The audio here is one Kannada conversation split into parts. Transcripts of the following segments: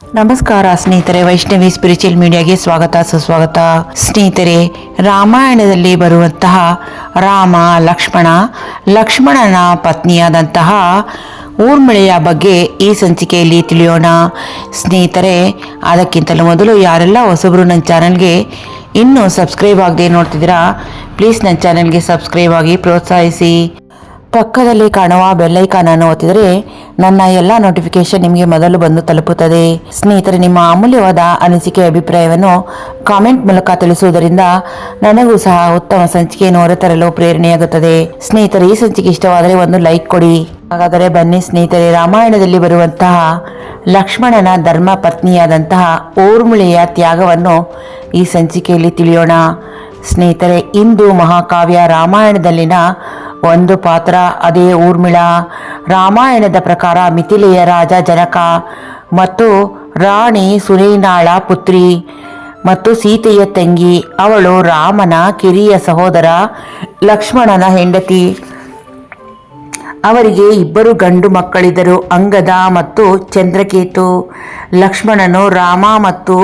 ನಮಸ್ಕಾರ ಸ್ನೇಹಿತರೆ, ವೈಷ್ಣವಿ ಸ್ಪಿರಿಚುವಲ್ ಮೀಡಿಯಾಗೆ ಸ್ವಾಗತ, ಸುಸ್ವಾಗತ. ಸ್ನೇಹಿತರೆ, ರಾಮಾಯಣದಲ್ಲಿ ಬರುವಂತಹ ರಾಮ, ಲಕ್ಷ್ಮಣ, ಲಕ್ಷ್ಮಣನ ಪತ್ನಿಯಾದಂತಹ ಊರ್ಮಿಳೆಯ ಬಗ್ಗೆ ಈ ಸಂಚಿಕೆಯಲ್ಲಿ ತಿಳಿಯೋಣ. ಸ್ನೇಹಿತರೆ, ಅದಕ್ಕಿಂತಲೂ ಮೊದಲು ಯಾರೆಲ್ಲ ಹೊಸಬರು ನನ್ನ ಚಾನಲ್ಗೆ ಇನ್ನೂ ಸಬ್ಸ್ಕ್ರೈಬ್ ಆಗದೆ ನೋಡ್ತಿದ್ದೀರಾ ಪ್ಲೀಸ್ ನನ್ನ ಚಾನಲ್ಗೆ ಸಬ್ಸ್ಕ್ರೈಬ್ ಆಗಿ ಪ್ರೋತ್ಸಾಹಿಸಿ. ಪಕ್ಕದಲ್ಲಿ ಕಾಣುವ ಬೆಲ್ಲೈಕಾನ್ ಅನ್ನು ಒತ್ತಿದರೆ ನನ್ನ ಎಲ್ಲ ನೋಟಿಫಿಕೇಶನ್ ನಿಮಗೆ ಮೊದಲು ಬಂದು ತಲುಪುತ್ತದೆ. ಸ್ನೇಹಿತರೆ, ನಿಮ್ಮ ಅಮೂಲ್ಯವಾದ ಅನಿಸಿಕೆ ಅಭಿಪ್ರಾಯವನ್ನು ಕಾಮೆಂಟ್ ಮೂಲಕ ತಿಳಿಸುವುದರಿಂದ ನನಗೂ ಸಹ ಉತ್ತಮ ಸಂಚಿಕೆಯನ್ನು ಹೊರತರಲು ಪ್ರೇರಣೆಯಾಗುತ್ತದೆ. ಸ್ನೇಹಿತರೆ, ಈ ಸಂಚಿಕೆ ಇಷ್ಟವಾದರೆ ಒಂದು ಲೈಕ್ ಕೊಡಿ. ಹಾಗಾದರೆ ಬನ್ನಿ ಸ್ನೇಹಿತರೆ, ರಾಮಾಯಣದಲ್ಲಿ ಬರುವಂತಹ ಲಕ್ಷ್ಮಣನ ಧರ್ಮ ಪತ್ನಿಯಾದಂತಹ ಊರ್ಮುಳೆಯ ತ್ಯಾಗವನ್ನು ಈ ಸಂಚಿಕೆಯಲ್ಲಿ ತಿಳಿಯೋಣ. ಸ್ನೇಹಿತರೆ, ಇಂದು ಮಹಾಕಾವ್ಯ ರಾಮಾಯಣದಲ್ಲಿನ ಒಂದು ಪಾತ್ರ, ಅದೇ ಊರ್ಮಿಳ. ರಾಮಾಯಣದ ಪ್ರಕಾರ ಮಿಥಿಲೆಯ ರಾಜ ಜನಕ ಮತ್ತು ರಾಣಿ ಸುನೈನಾಳ ಪುತ್ರಿ ಮತ್ತು ಸೀತೆಯ ತಂಗಿ. ಅವಳು ರಾಮನ ಕಿರಿಯ ಸಹೋದರ ಲಕ್ಷ್ಮಣನ ಹೆಂಡತಿ. ಅವರಿಗೆ ಇಬ್ಬರು ಗಂಡು ಮಕ್ಕಳಿದ್ದರು, ಅಂಗದ ಮತ್ತು ಚಂದ್ರಕೇತು. ಲಕ್ಷ್ಮಣನು ರಾಮ ಮತ್ತು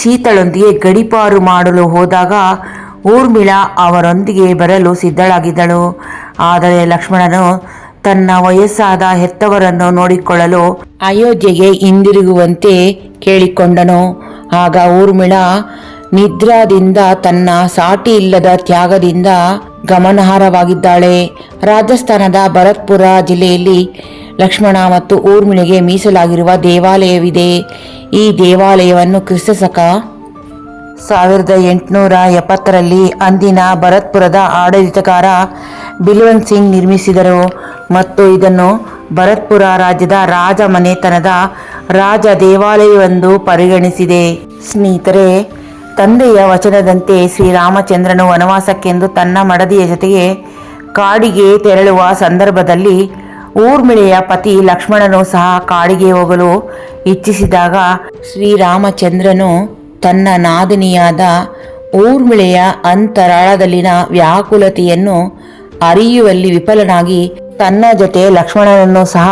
ಸೀತಳೊಂದಿಗೆ ಗಡಿಪಾರು ಮಾಡಲು ಹೋದಾಗ ಊರ್ಮಿಳಾ ಅವರೊಂದಿಗೆ ಬರಲು ಸಿದ್ಧಳಾಗಿದ್ದಳು. ಆದರೆ ಲಕ್ಷ್ಮಣನು ತನ್ನ ವಯಸ್ಸಾದ ಹೆತ್ತವರನ್ನು ನೋಡಿಕೊಳ್ಳಲು ಅಯೋಧ್ಯೆಗೆ ಹಿಂದಿರುಗುವಂತೆ ಕೇಳಿಕೊಂಡನು. ಆಗ ಊರ್ಮಿಳ ನಿದ್ರಾದಿಂದ ತನ್ನ ಸಾಟಿ ಇಲ್ಲದ ತ್ಯಾಗದಿಂದ ಗಮನಾರ್ಹವಾಗಿದ್ದಾಳೆ. ರಾಜಸ್ಥಾನದ ಭರತ್ಪುರ ಜಿಲ್ಲೆಯಲ್ಲಿ ಲಕ್ಷ್ಮಣ ಮತ್ತು ಊರ್ಮಿಳೆಗೆ ಮೀಸಲಾಗಿರುವ ದೇವಾಲಯವಿದೆ. ಈ ದೇವಾಲಯವನ್ನು ಕ್ರಿಸ್ತಶಕ ಸಾವಿರದ ಎಂಟುನೂರ ಎಪ್ಪತ್ತರಲ್ಲಿ ಅಂದಿನ ಭರತ್ಪುರದ ಆಡಳಿತಗಾರ ಬಿಲ್ವಂತ್ ಸಿಂಗ್ ನಿರ್ಮಿಸಿದರು ಮತ್ತು ಇದನ್ನು ಭರತ್ಪುರ ರಾಜ್ಯದ ರಾಜ ಮನೆತನದ ರಾಜ ದೇವಾಲಯವೆಂದು ಪರಿಗಣಿಸಿದೆ. ಸ್ನೇಹಿತರೆ, ತಂದೆಯ ವಚನದಂತೆ ಶ್ರೀರಾಮಚಂದ್ರನು ವನವಾಸಕ್ಕೆಂದು ತನ್ನ ಮಡದಿಯ ಜೊತೆಗೆ ಕಾಡಿಗೆ ತೆರಳುವ ಸಂದರ್ಭದಲ್ಲಿ ಊರ್ಮಿಳೆಯ ಪತಿ ಲಕ್ಷ್ಮಣನು ಸಹ ಕಾಡಿಗೆ ಹೋಗಲು ಇಚ್ಛಿಸಿದಾಗ ಶ್ರೀರಾಮಚಂದ್ರನು ತನ್ನ ನಾದಿನಿಯಾದ ಊರ್ಮಿಳೆಯ ಅಂತರಾಳದಲ್ಲಿನ ವ್ಯಾಕುಲತೆಯನ್ನು ಅರಿಯುವಲ್ಲಿ ವಿಫಲನಾಗಿ ತನ್ನ ಜೊತೆ ಲಕ್ಷ್ಮಣನನ್ನು ಸಹ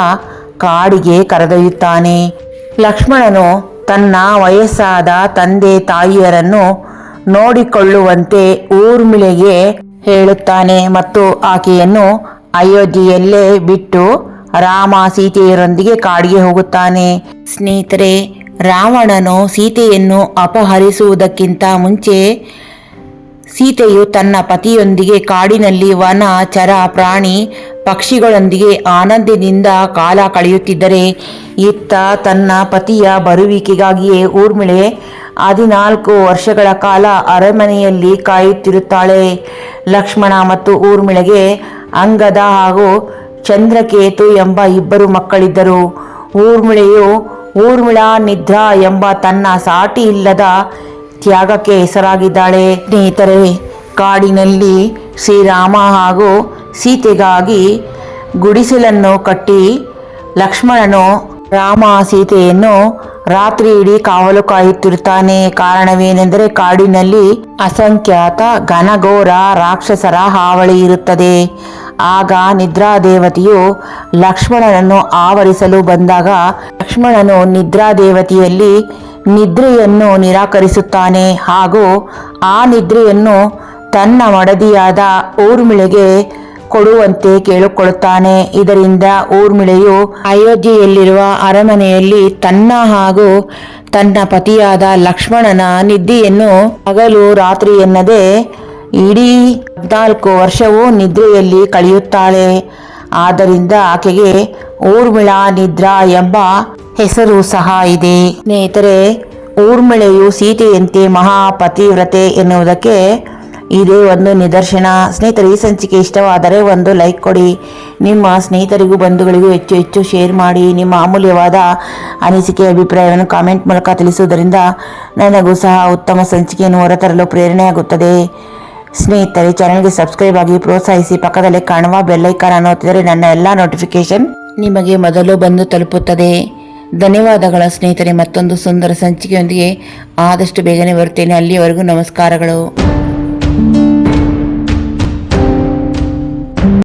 ಕಾಡಿಗೆ ಕರೆದೊಯ್ಯುತ್ತಾನೆ. ಲಕ್ಷ್ಮಣನು ತನ್ನ ವಯಸ್ಸಾದ ತಂದೆ ತಾಯಿಯರನ್ನು ನೋಡಿಕೊಳ್ಳುವಂತೆ ಊರ್ಮಿಳೆಗೆ ಹೇಳುತ್ತಾನೆ ಮತ್ತು ಆಕೆಯನ್ನು ಅಯೋಧ್ಯೆಯಲ್ಲೇ ಬಿಟ್ಟು ರಾಮ ಸೀತೆಯರೊಂದಿಗೆ ಕಾಡಿಗೆ ಹೋಗುತ್ತಾನೆ. ಸ್ನೇಹಿತರೆ ರಾವಣನು ಸೀತೆಯನ್ನು ಅಪಹರಿಸುವುದಕ್ಕಿಂತ ಮುಂಚೆ ಸೀತೆಯು ತನ್ನ ಪತಿಯೊಂದಿಗೆ ಕಾಡಿನಲ್ಲಿ ವನ, ಚರ, ಪ್ರಾಣಿ ಪಕ್ಷಿಗಳೊಂದಿಗೆ ಆನಂದದಿಂದ ಕಾಲ ಕಳೆಯುತ್ತಿದ್ದರೆ, ಇತ್ತ ತನ್ನ ಪತಿಯ ಬರುವಿಕೆಗಾಗಿಯೇ ಊರ್ಮಿಳೆ ಹದಿನಾಲ್ಕು ವರ್ಷಗಳ ಕಾಲ ಅರಮನೆಯಲ್ಲಿ ಕಾಯುತ್ತಿರುತ್ತಾಳೆ. ಲಕ್ಷ್ಮಣ ಮತ್ತು ಊರ್ಮಿಳೆಗೆ ಅಂಗದ ಹಾಗೂ ಚಂದ್ರಕೇತು ಎಂಬ ಇಬ್ಬರು ಮಕ್ಕಳಿದ್ದರು. ಊರ್ಮಿಳೆಯು ಊರ್ಮಿಳಾ ನಿದ್ರಾ ಎಂಬ ತನ್ನ ಸಾಟಿ ಇಲ್ಲದ ತ್ಯಾಗಕ್ಕೆ ಹೆಸರಾಗಿದ್ದಾಳೆ. ಸ್ನೇಹಿತರೆ, ಕಾಡಿನಲ್ಲಿ ಶ್ರೀರಾಮ ಹಾಗೂ ಸೀತೆಗಾಗಿ ಗುಡಿಸಲನ್ನು ಕಟ್ಟಿ ಲಕ್ಷ್ಮಣನು ರಾಮ ಸೀತೆಯನ್ನು ರಾತ್ರಿ ಇಡೀ ಕಾವಲು ಕಾಯುತ್ತಿರುತ್ತಾನೆ. ಕಾರಣವೇನೆಂದರೆ ಕಾಡಿನಲ್ಲಿ ಅಸಂಖ್ಯಾತ ಘನಘೋರ ರಾಕ್ಷಸರ ಹಾವಳಿ ಇರುತ್ತದೆ. ಆಗ ನಿದ್ರಾದೇವತೆಯು ಲಕ್ಷ್ಮಣನನ್ನು ಆವರಿಸಲು ಬಂದಾಗ ಲಕ್ಷ್ಮಣನು ನಿದ್ರಾದೇವತೆಯಲ್ಲಿ ನಿದ್ರೆಯನ್ನು ನಿರಾಕರಿಸುತ್ತಾನೆ ಹಾಗೂ ಆ ನಿದ್ರೆಯನ್ನು ತನ್ನ ಮಡದಿಯಾದ ಊರ್ಮಿಳೆಗೆ ಕೊಡುವಂತೆ ಕೇಳಿಕೊಳ್ಳುತ್ತಾನೆ. ಇದರಿಂದ ಊರ್ಮಿಳೆಯು ಅಯೋಧ್ಯೆಯಲ್ಲಿರುವ ಅರಮನೆಯಲ್ಲಿ ತನ್ನ ಹಾಗೂ ತನ್ನ ಪತಿಯಾದ ಲಕ್ಷ್ಮಣನ ನಿದ್ದೆಯನ್ನು ಹಗಲು ರಾತ್ರಿ ಎನ್ನದೆ ಇಡೀ ಹದಿನಾಲ್ಕು ವರ್ಷವೂ ನಿದ್ರೆಯಲ್ಲಿ ಕಳೆಯುತ್ತಾಳೆ. ಆದ್ದರಿಂದ ಆಕೆಗೆ ಊರ್ಮಿಳಾ ನಿದ್ರಾ ಎಂಬ ಹೆಸರು ಸಹ ಇದೆ. ಸ್ನೇಹಿತರೆ, ಊರ್ಮಿಳೆಯು ಸೀತೆಯಂತೆ ಮಹಾಪತಿವ್ರತೆ ಎನ್ನುವುದಕ್ಕೆ ಇದೇ ಒಂದು ನಿದರ್ಶನ. ಸ್ನೇಹಿತರೆ, ಈ ಸಂಚಿಕೆ ಇಷ್ಟವಾದರೆ ಒಂದು ಲೈಕ್ ಕೊಡಿ. ನಿಮ್ಮ ಸ್ನೇಹಿತರಿಗೂ ಬಂಧುಗಳಿಗೂ ಹೆಚ್ಚು ಹೆಚ್ಚು ಶೇರ್ ಮಾಡಿ. ನಿಮ್ಮ ಅಮೂಲ್ಯವಾದ ಅನಿಸಿಕೆ ಅಭಿಪ್ರಾಯವನ್ನು ಕಾಮೆಂಟ್ ಮೂಲಕ ತಿಳಿಸುವುದರಿಂದ ನನಗೂ ಸಹ ಉತ್ತಮ ಸಂಚಿಕೆಯನ್ನು ಹೊರತರಲು ಪ್ರೇರಣೆಯಾಗುತ್ತದೆ. ಸ್ನೇಹಿತರೆ ಚಾನಲ್ಗೆ ಸಬ್ಸ್ಕ್ರೈಬ್ ಆಗಿ ಪ್ರೋತ್ಸಾಹಿಸಿ, ಪಕ್ಕದಲ್ಲಿ ಕಾಣುವ ಬೆಲ್ಲೈಕಾನ್ ಅನ್ನು ಒತ್ತಿದರೆ ನನ್ನ ಎಲ್ಲ ನೋಟಿಫಿಕೇಶನ್ ನಿಮಗೆ ಮೊದಲು ಬಂದು ತಲುಪುತ್ತದೆ. ಧನ್ಯವಾದಗಳ ಸ್ನೇಹಿತರೆ, ಮತ್ತೊಂದು ಸುಂದರ ಸಂಚಿಕೆಯೊಂದಿಗೆ ಆದಷ್ಟು ಬೇಗನೆ ಬರುತ್ತೇನೆ. ಅಲ್ಲಿಯವರೆಗೂ ನಮಸ್ಕಾರಗಳು.